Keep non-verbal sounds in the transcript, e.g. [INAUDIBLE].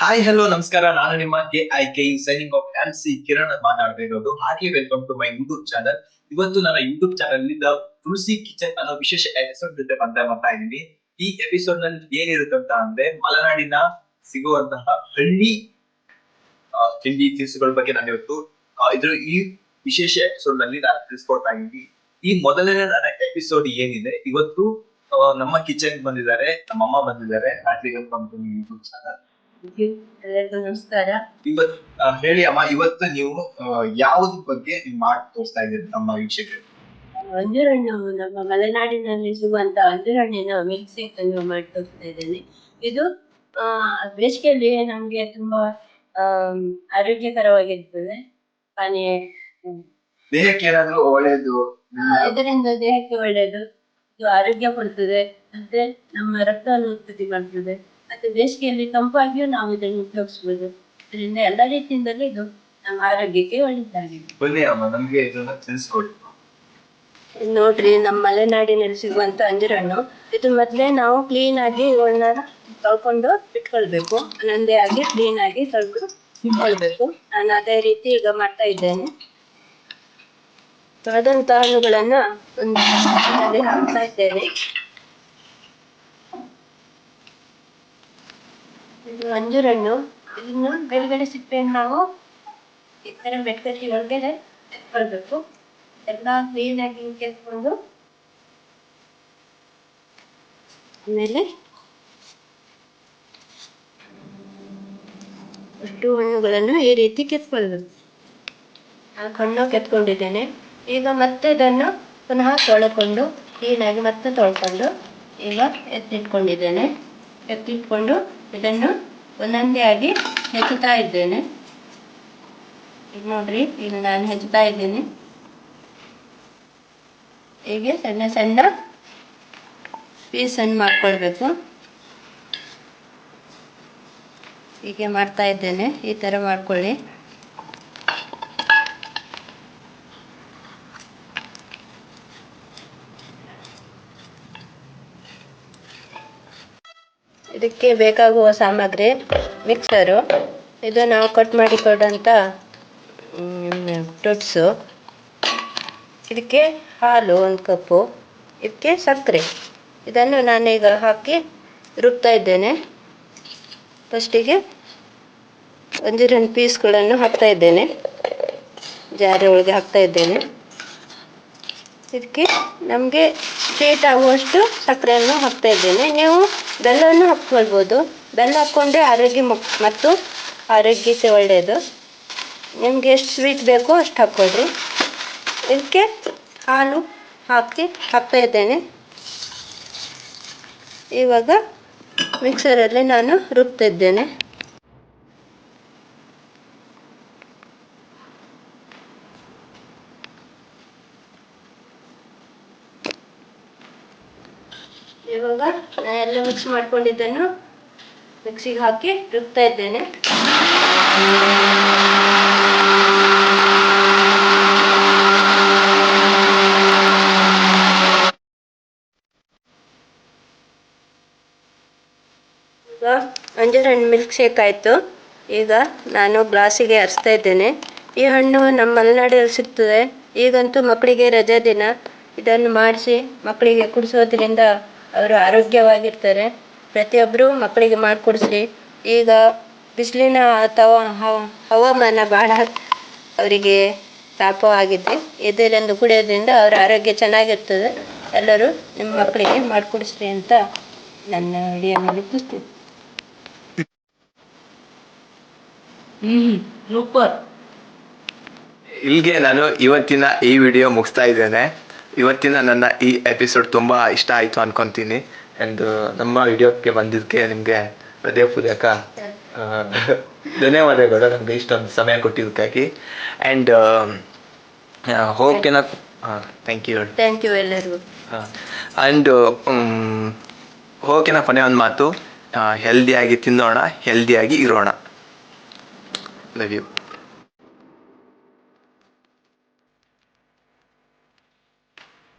Hi hello ನಮಸ್ಕಾರ. ನಾನು ನಿಮ್ಮ K I K signing off M C Kiran ಮಾತಾಡ್ತಾ ಇರೋದು. ಹಾಗೆ welcome to my YouTube channel ಇವತ್ತು ನನ್ನ ಯೂಟ್ಯೂಬ್ ಚಾನಲ್ನಿಂದ ತುಳಸಿ ಕಿಚನ್ ಅನ್ನೋ ವಿಶೇಷ ಎಪಿಸೋಡ್ ಜೊತೆ ಬಂದ ಮಾಡ್ತಾ ಇದ್ದೀನಿ. ಈ ಎಪಿಸೋಡ್ನಲ್ಲಿ ಅಂತ ಅಂದ್ರೆ ಮಲೆನಾಡಿನ ಸಿಗುವಂತಹ ಹಳ್ಳಿ ತಿಂಡಿ ತಿನಿಸುಗಳ ಬಗ್ಗೆ ನಾನು ಇವತ್ತು ಇದ್ರ ಈ ವಿಶೇಷ ಎಪಿಸೋಡ್ನಲ್ಲಿ ನಾನು ತಿಳಿಸ್ಕೊಡ್ತಾ ಇದ್ದೀನಿ. ಈ ಮೊದಲನೇ ನನ್ನ ಎಪಿಸೋಡ್ ಏನಿದೆ, ಇವತ್ತು ನಮ್ಮ ಕಿಚನ್ ಬಂದಿದ್ದಾರೆ ನಮ್ಮ ಅಮ್ಮ ಬಂದಿದ್ದಾರೆ ಯೂಟ್ಯೂಬ್ ಚಾನಲ್ ಎಲ್ಲರಿಗೂ ನಮಸ್ಕಾರ. ಇವತ್ ಆ, ಹೇಳಿ ಅಮ್ಮ ಇವತ್ತು ನೀವು ಯಾವ್ದ್ರ ಬಗ್ಗೆ ನೀವು ಮಾಡಿ ತೋರಿಸ್ತಾ ಇದ್ದೀರಿ ನಮ್ಮ ವೀಕ್ಷಕರು? ಅಂಜೂರಹಣ್ಣು ನಮ್ಮ ಮಲೆನಾಡಿನಲ್ಲಿ ಸಿಗುವಂತ ಅಂಜೂರಹಣ್ಣಿನ ಮಿಕ್ಸಿಂಗ್ ಅನ್ನು ಮಾಡಿ ತೋರಿಸ್ತಾ ಇದ್ದೇನೆ. ಇದು ಆ, ಬೇಸಿಗೆಯಲ್ಲಿ ನಮ್ಗೆ ತುಂಬಾ ಆಮ್, ಆರೋಗ್ಯಕರವಾಗಿರ್ತದೆ. ಪಾನೀಯ. ದೇಹಕ್ಕೆ ಏನಾದ್ರು ಒಳ್ಳೇದು ಆ, ಇದರಿಂದ ದೇಹಕ್ಕೆ ಒಳ್ಳೆಯದು ಇದು ಆರೋಗ್ಯ ಕೊಡ್ತದೆ. ಮತ್ತೆ ನಮ್ಮ ರಕ್ತವನ್ನು ಉತ್ಪತ್ತಿ ಮಾಡ್ತದೆ. ಮತ್ತೆ ಬೇಸಿಗೆಯಲ್ಲಿ ತಂಪಾಗಿಯೂ ನಾವು ಇದನ್ನು ಉಪಯೋಗಿಸ್ಬೋದು. ಇದರಿಂದ ಎಲ್ಲ ರೀತಿಯಿಂದಲೂ ಇದು ನಮ್ಮ ಆರೋಗ್ಯಕ್ಕೆ ಒಳ್ಳೆಯದಾಗಿದೆ. ಬನ್ನಿ ಅಮ್ಮ ನಮ್ಗೆ ಇದನ್ನ ತಿಳಿಸ್ಕೊಡಿ. ಇದ್ ನೋಡ್ರಿ ನಮ್ಮ ಮಲೆನಾಡಿನಲ್ಲಿ ಸಿಗುವಂತ ಅಂಜೂರಹಣ್ಣು ಇದು ಮೊದಲೇ ನಾವು ಕ್ಲೀನ್ ಆಗಿ ಇವನ್ನ ತೊಳ್ಕೊಂಡು ಇಟ್ಕೊಳ್ಬೇಕು. ನಂದೇ ಆಗಿ ಕ್ಲೀನ್ ಆಗಿ ತೊಳ್ದು ಇಟ್ಕೊಳ್ಬೇಕು. ನಾನು ಅದೇ ರೀತಿ ಈಗ ಮಾಡ್ತಾ ಇದ್ದೇನೆ. ತೊಳೆದಂತ ಹಣ್ಣುಗಳನ್ನ ಒಂದು ಹಾಕ್ತಾ ಇದ್ದೇನೆ. ಇದು ಅಂಜೂರ ಹಣ್ಣು ಇದನ್ನು ಮೇಲ್ಗಡೆ ಸಿಪ್ಪೆಯನ್ನು ನಾವು ಇತರ ತರ ಬೆಟ್ಟಕಟ್ಟಿ ಒಳಗಡೆ ಎತ್ಕೊಳ್ಬೇಕು ಎಲ್ಲ ಕ್ಲೀನ್ ಆಗಿ ಕೆತ್ಕೊಂಡು ಆಮೇಲೆ ಅಷ್ಟು ಹಣ್ಣುಗಳನ್ನು ಈ ರೀತಿ ಕೆತ್ಕೊಳ್ಬೇಕು ಆ ಹಣ್ಣು ಕೆತ್ಕೊಂಡಿದ್ದೇನೆ. ಈಗ ಮತ್ತೆ ಇದನ್ನು ಪುನಃ ತೊಳ್ಕೊಂಡು ಕ್ಲೀನಾಗಿ ಮತ್ತೆ ತೊಳ್ಕೊಂಡು ಈಗ ಎತ್ತಿಟ್ಕೊಂಡಿದ್ದೇನೆ. ಎತ್ತಿಟ್ಕೊಂಡು ಇದನ್ನು ಒಂದೊಂದೇ ಆಗಿ ಹೆಚ್ಚುತ್ತಾ ಇದ್ದೇನೆ. ಈಗ ನೋಡ್ರಿ, ಈಗ ನಾನು ಹೆಚ್ಚುತ್ತಾ ಇದ್ದೇನೆ. ಹೀಗೆ ಸಣ್ಣ ಸಣ್ಣ ಪೀಸನ್ನು ಮಾಡ್ಕೊಳ್ಬೇಕು. ಹೀಗೆ ಮಾಡ್ತಾ ಇದ್ದೇನೆ. ಈ ಥರ ಮಾಡ್ಕೊಳ್ಳಿ. ಇದಕ್ಕೆ ಬೇಕಾಗುವ ಸಾಮಗ್ರಿ ಮಿಕ್ಸರು ಇದು ನಾವು ಕಟ್ ಮಾಡಿಕೊಂಡಂಥ ಟೊಟ್ಸು ಇದಕ್ಕೆ ಹಾಲು ಒಂದು ಕಪ್ಪು, ಇದಕ್ಕೆ ಸಕ್ಕರೆ. ಇದನ್ನು ನಾನೀಗ ಹಾಕಿ ರುಬ್ತಾ ಇದ್ದೇನೆ. ಫಸ್ಟಿಗೆ ಒಂದೆರಡು ಪೀಸ್ಗಳನ್ನು ಹಾಕ್ತಾ ಇದ್ದೇನೆ. ಜಾರೆ ಒಳಗೆ ಹಾಕ್ತಾ ಇದ್ದೇನೆ. ಇದಕ್ಕೆ ನಮಗೆ ಸ್ವೀಟ್ ಆಗುವಷ್ಟು ಸಕ್ಕರೆಯನ್ನು ಹಾಕ್ತಾ ಇದ್ದೇನೆ. ನೀವು ಬೆಲ್ಲವನ್ನು ಹಾಕ್ಕೊಳ್ಬೋದು. ಬೆಲ್ಲ ಹಾಕ್ಕೊಂಡ್ರೆ ಆರೋಗ್ಯ ಮತ್ತು ಆರೋಗ್ಯಕ್ಕೆ ಒಳ್ಳೆಯದು. ನಿಮಗೆ ಎಷ್ಟು ಸ್ವೀಟ್ ಬೇಕೋ ಅಷ್ಟು ಹಾಕ್ಕೊಳ್ರಿ. ಇದಕ್ಕೆ ಹಾಲು ಹಾಕಿ ಹಾಕ್ತಾ ಇದ್ದೇನೆ. ಇವಾಗ ಮಿಕ್ಸರಲ್ಲಿ ನಾನು ರುಬ್ತಾ ಇವಾಗ ನಾನು ಎಲ್ಲ ಮಿಕ್ಸ್ ಮಾಡ್ಕೊಂಡಿದ್ದನ್ನು ಮಿಕ್ಸಿಗೆ ಹಾಕಿ ರುಬ್ತಾ ಇದ್ದೇನೆ. ಈಗ ಅಂಜೂರ ಹಣ್ಣು ಮಿಲ್ಕ್ ಶೇಕ್ ಆಯಿತು. ಈಗ ನಾನು ಗ್ಲಾಸಿಗೆ ಹರಿಸ್ತಾ ಇದ್ದೇನೆ. ಈ ಹಣ್ಣು ನಮ್ಮ ಮಲೆನಾಡಲ್ಲಿ ಸಿಗ್ತದೆ. ಈಗಂತೂ ಮಕ್ಕಳಿಗೆ ರಜಾ ದಿನ. ಇದನ್ನು ಮಾಡಿಸಿ ಮಕ್ಕಳಿಗೆ ಕುಡಿಸೋದ್ರಿಂದ ಅವರು ಆರೋಗ್ಯವಾಗಿರ್ತಾರೆ. ಪ್ರತಿಯೊಬ್ಬರು ಮಕ್ಕಳಿಗೆ ಮಾಡಿಕೊಡಿಸ್ರಿ. ಈಗ ಬಿಸಿಲಿನ ಅಥವಾ ಹವ- ಹವಾಮಾನ ಭಾಳ ಅವರಿಗೆ ತಾಪವಾಗಿದೆ. ಇದರಿಂದ ಕುಡಿಯೋದ್ರಿಂದ ಅವರ ಆರೋಗ್ಯ ಚೆನ್ನಾಗಿರ್ತದೆ. ಎಲ್ಲರೂ ನಿಮ್ಮ ಮಕ್ಕಳಿಗೆ ಮಾಡಿಕೊಡಿಸ್ರಿ ಅಂತ ನನ್ನ ವಿಡಿಯೋವನ್ನು ಮುಗಿಸ್ತೀನಿ ಹ್ಮ್ ಸೂಪರ್. ಇಲ್ಲಿಗೆ ನಾನು ಇವತ್ತಿನ ಈ ವಿಡಿಯೋ ಮುಗಿಸ್ತಾ ಇದ್ದೇನೆ. ಇವತ್ತಿನ ನನ್ನ ಈ ಎಪಿಸೋಡ್ ತುಂಬ ಇಷ್ಟ ಆಯಿತು ಅನ್ಕೊಂತೀನಿ. ಆ್ಯಂಡ್ ನಮ್ಮ ವಿಡಿಯೋಕ್ಕೆ ಬಂದಿದ್ದಕ್ಕೆ ನಿಮಗೆ ಹೃದಯಪೂರ್ವಕ ಆ, [LAUGHS] ಧನ್ಯವಾದಗಳು. ನನಗೆ ಇಷ್ಟೊಂದು ಸಮಯ ಕೊಟ್ಟಿದ್ದಕ್ಕಾಗಿ. ಆ್ಯಂಡ್ ಹೋಗ್ತೀನ ಥ್ಯಾಂಕ್ ಯು ಥ್ಯಾಂಕ್ ಯು ಎಲ್ಲರಿಗೂ. ಆ್ಯಂಡ್ ಹೋಗಿನ ಕೊನೆ ಒಂದು ಮಾತು. ಹೆಲ್ದಿಯಾಗಿ ತಿನ್ನೋಣ ಹೆಲ್ದಿಯಾಗಿ ಇರೋಣ. Love you